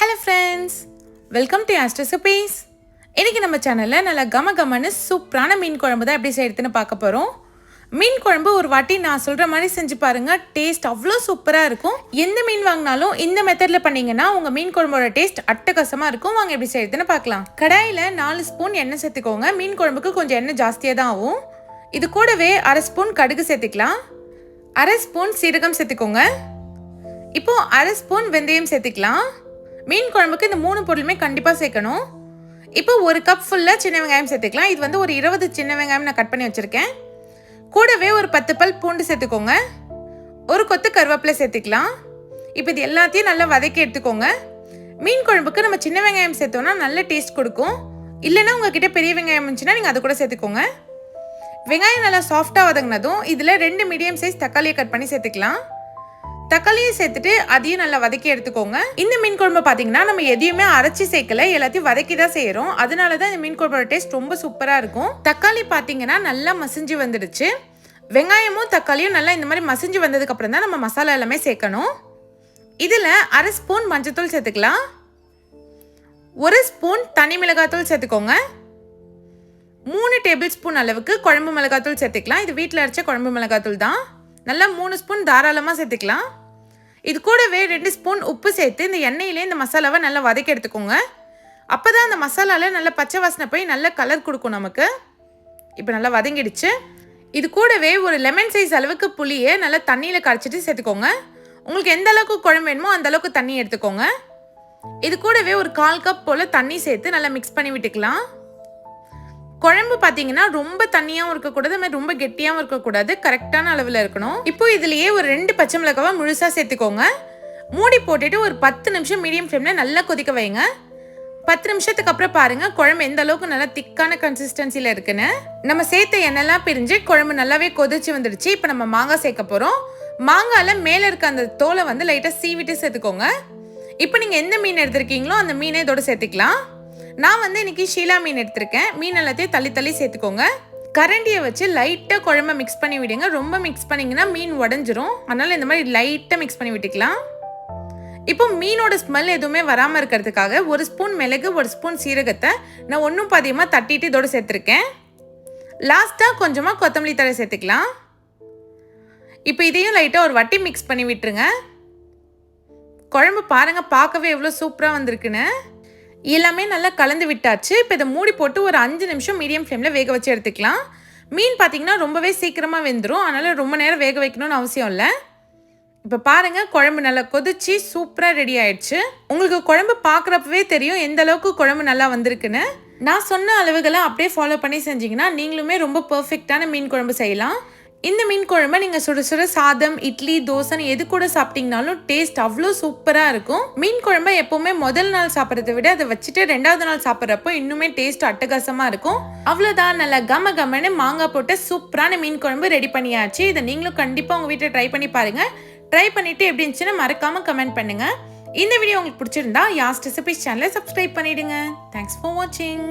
Hello friends welcome to ஆஸ்ட் recipes இன்றைக்கி நம்ம சேனலில் நல்லா கம கமன்னு சூப்பரான மீன் குழம்பு தான் எப்படி செய்யறதுன்னு பார்க்க போகிறோம் மீன் குழம்பு ஒரு வாட்டி நான் சொல்கிற மாதிரி செஞ்சு பாருங்கள் டேஸ்ட் அவ்வளோ சூப்பராக இருக்கும். எந்த மீன் வாங்கினாலும் இந்த மெத்தடில் பண்ணிங்கன்னா உங்கள் மீன் குழம்போட டேஸ்ட் அட்டகாசமாக இருக்கும். வாங்க எப்படி செய்யறதுன்னு பார்க்கலாம். கடாயில் நாலு ஸ்பூன் எண்ணெய் சேர்த்துக்கோங்க. மீன் குழம்புக்கு கொஞ்சம் எண்ணெய் ஜாஸ்தியாக தான் ஆகும். இது கூடவே அரை ஸ்பூன் கடுகு சேர்த்துக்கலாம். அரை ஸ்பூன் சீரகம் சேர்த்துக்கோங்க. இப்போது அரை ஸ்பூன் வெந்தயம் சேர்த்துக்கலாம். மீன் குழம்புக்கு இந்த மூணு பொருளுமே கண்டிப்பாக சேர்க்கணும். இப்போ ஒரு கப் ஃபுல்லாக சின்ன வெங்காயம் சேர்த்துக்கலாம். இது வந்து ஒரு இருபது சின்ன வெங்காயம் நான் கட் பண்ணி வச்சுருக்கேன். கூடவே ஒரு பத்து பல் பூண்டு சேர்த்துக்கோங்க. ஒரு கொத்து கருவேப்பிலை சேர்த்துக்கலாம். இப்போ இது எல்லாத்தையும் நல்லா வதக்கி எடுத்துக்கோங்க. மீன் குழம்புக்கு நம்ம சின்ன வெங்காயம் சேர்த்தோம்னா நல்ல டேஸ்ட் கொடுக்கும். இல்லைன்னா உங்ககிட்ட பெரிய வெங்காயம் இருந்துச்சுன்னா நீங்கள் அதை கூட சேர்த்துக்கோங்க. வெங்காயம் நல்லா சாஃப்டாக வதங்கினதும் இதில் ரெண்டு மீடியம் சைஸ் தக்காளியை கட் பண்ணி சேர்த்துக்கலாம். தக்காளியை சேர்த்துட்டு அதையும் நல்லா வதக்கி எடுத்துக்கோங்க. இந்த மீன் குழம்பு பார்த்தீங்கன்னா நம்ம எதையுமே அரைச்சி சேர்க்கல எல்லாத்தையும் வதக்கி தான் செய்கிறோம் அதனால தான் இந்த மீன் குழம்போட டேஸ்ட் ரொம்ப சூப்பராக இருக்கும். தக்காளி பார்த்தீங்கன்னா நல்லா மசிஞ்சு வந்துடுச்சு. வெங்காயமும் தக்காளியும் நல்லா இந்த மாதிரி மசிஞ்சு வந்ததுக்கு அப்புறம் தான் நம்ம மசாலா எல்லாமே சேர்க்கணும். இதில் அரை ஸ்பூன் மஞ்சத்தூள் சேர்த்துக்கலாம். ஒரு ஸ்பூன் தனி மிளகாத்தூள் சேர்த்துக்கோங்க. மூணு டேபிள் ஸ்பூன் அளவுக்கு குழம்பு மிளகாத்தூள் சேர்த்துக்கலாம். இது வீட்டில் அரைச்ச குழம்பு மிளகாத்தூள் தான். நல்லா மூணு ஸ்பூன் தாராளமாக சேர்த்துக்கலாம். இது கூடவே ரெண்டு ஸ்பூன் உப்பு சேர்த்து இந்த எண்ணெயிலே இந்த மசாலாவை நல்லா வதக்கி எடுத்துக்கோங்க. அப்போ தான் அந்த மசாலாவில் நல்ல பச்சை வாசனை போய் நல்ல கலர் கொடுக்கும் நமக்கு. இப்போ நல்லா வதங்கிடுச்சு. இது கூடவே ஒரு லெமன் சைஸ் அளவுக்கு புளியை நல்லா தண்ணியில் கரைச்சிட்டு சேர்த்துக்கோங்க. உங்களுக்கு எந்த அளவுக்கு குழம்பு வேணுமோ அந்த அளவுக்கு தண்ணி எடுத்துக்கோங்க. இது கூடவே ஒரு கால் கப் போல் தண்ணி சேர்த்து நல்லா மிக்ஸ் பண்ணி விட்டுக்கலாம். குழம்பு பார்த்தீங்கன்னா ரொம்ப தண்ணியாகவும் இருக்கக்கூடாது அது மாதிரி ரொம்ப கெட்டியாகவும் இருக்கக்கூடாது. கரெக்டான அளவில் இருக்கணும். இப்போ இதுலேயே ஒரு ரெண்டு பச்சை மிளகாவை முழுசாக சேர்த்துக்கோங்க. மூடி போட்டுட்டு ஒரு பத்து நிமிஷம் மீடியம் ஃப்ளேமில் நல்லா கொதிக்க வைங்க. பத்து நிமிஷத்துக்கு அப்புறம் பாருங்க குழம்பு எந்த அளவுக்கு நல்லா திக்கான கன்சிஸ்டன்சியில் இருக்குன்னு. நம்ம சேர்த்த எண்ணெய்லாம் பிரிஞ்சு குழம்பு நல்லாவே கொதிச்சு வந்துடுச்சு. இப்போ நம்ம மாங்காய் சேர்க்க போகிறோம் மாங்காயில் மேலே இருக்க அந்த தோலை வந்து லைட்டாக சீவிட்டு சேர்த்துக்கோங்க. இப்போ நீங்கள் எந்த மீன் எடுத்திருக்கீங்களோ அந்த மீனை இதோட சேர்த்துக்கலாம். நான் வந்து இன்னைக்கு ஷீலா மீன் எடுத்திருக்கேன். மீன் எல்லாத்தையும் தள்ளி தள்ளி சேர்த்துக்கோங்க. கரண்டியை வச்சு லைட்டாக குழம்ப மிக்ஸ் பண்ணி விடுங்க. ரொம்ப மிக்ஸ் பண்ணிங்கன்னா மீன் உடஞ்சிரும். அதனால் இந்த மாதிரி லைட்டாக மிக்ஸ் பண்ணி விட்டுக்கலாம். இப்போ மீனோட ஸ்மெல் எதுவுமே வராமல் இருக்கிறதுக்காக ஒரு ஸ்பூன் மிளகு ஒரு ஸ்பூன் சீரகத்தை நான் ஒன்றும் பாதியமாக தட்டிட்டு இதோட சேர்த்துருக்கேன். லாஸ்ட்டாக கொஞ்சமாக கொத்தமல்லி தழை சேர்த்துக்கலாம். இப்போ இதையும் லைட்டாக ஒரு வட்டி மிக்ஸ் பண்ணி விட்டுருங்க. குழம்பு பாருங்கள் பார்க்கவே எவ்வளோ சூப்பராக வந்திருக்குன்னு. எல்லாமே நல்லா கலந்து விட்டாச்சு. இப்போ இதை மூடி போட்டு ஒரு அஞ்சு நிமிஷம் மீடியம் ஃப்ளேமில் வேக வச்சு எடுத்துக்கலாம். மீன் பார்த்தீங்கன்னா ரொம்பவே சீக்கிரமாக வெந்துடும் அதனால் ரொம்ப நேரம் வேக வைக்கணும்னு அவசியம் இல்லை. இப்போ பாருங்கள் குழம்பு நல்லா கொதிச்சு சூப்பராக ரெடி ஆயிடுச்சு. உங்களுக்கு குழம்பு பார்க்குறப்பவே தெரியும் எந்த அளவுக்கு குழம்பு நல்லா வந்திருக்குன்னு. நான் சொன்ன அளவுகளை அப்படியே ஃபாலோ பண்ணி செஞ்சீங்கன்னா நீங்களுமே ரொம்ப பர்ஃபெக்டான மீன் குழம்பு செய்யலாம். இந்த மீன் குழம்பை நீங்கள் சுட சுட சாதம் இட்லி தோசைன்னு எது கூட சாப்பிட்டீங்கனாலும் டேஸ்ட் அவ்வளோ சூப்பராக இருக்கும். மீன் குழம்பை எப்போவுமே முதல் நாள் சாப்பிட்றத விட அதை வச்சுட்டு ரெண்டாவது நாள் சாப்பிட்றப்போ இன்னுமே டேஸ்ட் அட்டகாசமாக இருக்கும். அவ்வளோதான் நல்லா கம கமன்னு மாங்காய் போட்டு சூப்பரான மீன் குழம்பு ரெடி பண்ணியாச்சு. இதை நீங்களும் கண்டிப்பாக உங்கள் வீட்டில் ட்ரை பண்ணி பாருங்கள் ட்ரை பண்ணிவிட்டு எப்படி இருந்துச்சுன்னு மறக்காமல் கமெண்ட் பண்ணுங்கள் இந்த வீடியோ உங்களுக்கு பிடிச்சிருந்தா யாஸ்ட் ரெசிபிஸ் சேனலை சப்ஸ்கிரைப் பண்ணிவிடுங்க தேங்க்ஸ் ஃபார் வாட்சிங்